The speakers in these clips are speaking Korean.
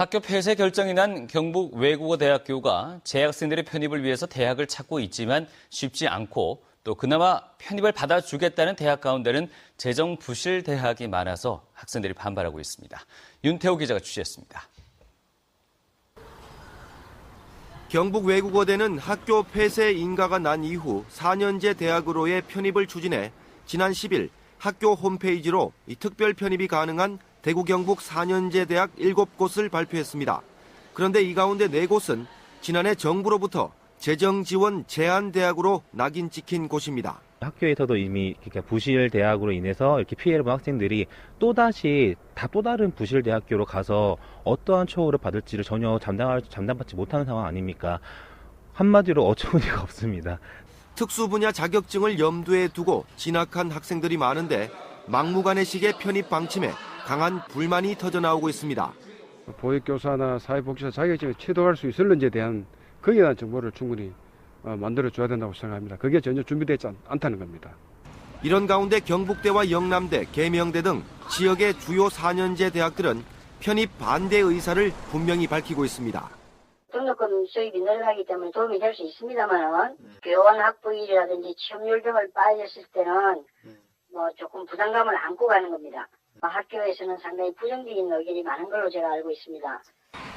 학교 폐쇄 결정이 난 경북 외국어 대학교가 재학생들의 편입을 위해서 대학을 찾고 있지만 쉽지 않고 또 그나마 편입을 받아주겠다는 대학 가운데는 재정 부실 대학이 많아서 학생들이 반발하고 있습니다. 윤태호 기자가 취재했습니다. 경북 외국어대는 학교 폐쇄 인가가 난 이후 4년제 대학으로의 편입을 추진해 지난 10일 학교 홈페이지로 이 특별 편입이 가능한 대구 경북 4년제 대학 7곳을 발표했습니다. 그런데 이 가운데 4곳은 지난해 정부로부터 재정 지원 제한 대학으로 낙인 찍힌 곳입니다. 학교에서도 이미 이렇게 부실 대학으로 인해서 이렇게 피해를 본 학생들이 또다시 다 또 다른 부실 대학교로 가서 어떠한 처우를 받을지를 전혀 장담할, 장담받지 못하는 상황 아닙니까? 한마디로 어처구니가 없습니다. 특수 분야 자격증을 염두에 두고 진학한 학생들이 많은데 막무가내식의 편입 방침에 강한 불만이 터져 나오고 있습니다. 보육교사나 사회복지사 자격증에 취득할 수 있을는지에 대한 거기에 대한 정보를 충분히 어, 만들어줘야 된다고 생각합니다. 그게 전혀 준비되지 않- 않다는 겁니다. 이런 가운데 경북대와 영남대, 계명대 등 지역의 주요 4년제 대학들은 편입 반대 의사를 분명히 밝히고 있습니다. 등록금 수입이 늘어나기 때문에 도움이 될 수 있습니다만 교원 학부일이라든지 취업률 등을 빠졌을 때는 뭐 조금 부담감을 안고 가는 겁니다. 학교에서는 상당히 부정적인 의견이 많은 걸로 제가 알고 있습니다.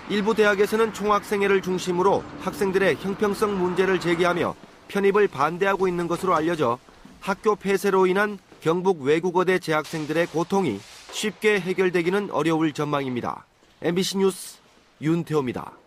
일부 대학에서는 총학생회를 중심으로 학생들의 형평성 문제를 제기하며 편입을 반대하고 있는 것으로 알려져 학교 폐쇄로 인한 경북 외국어대 재학생들의 고통이 쉽게 해결되기는 어려울 전망입니다. MBC 뉴스 윤태호입니다.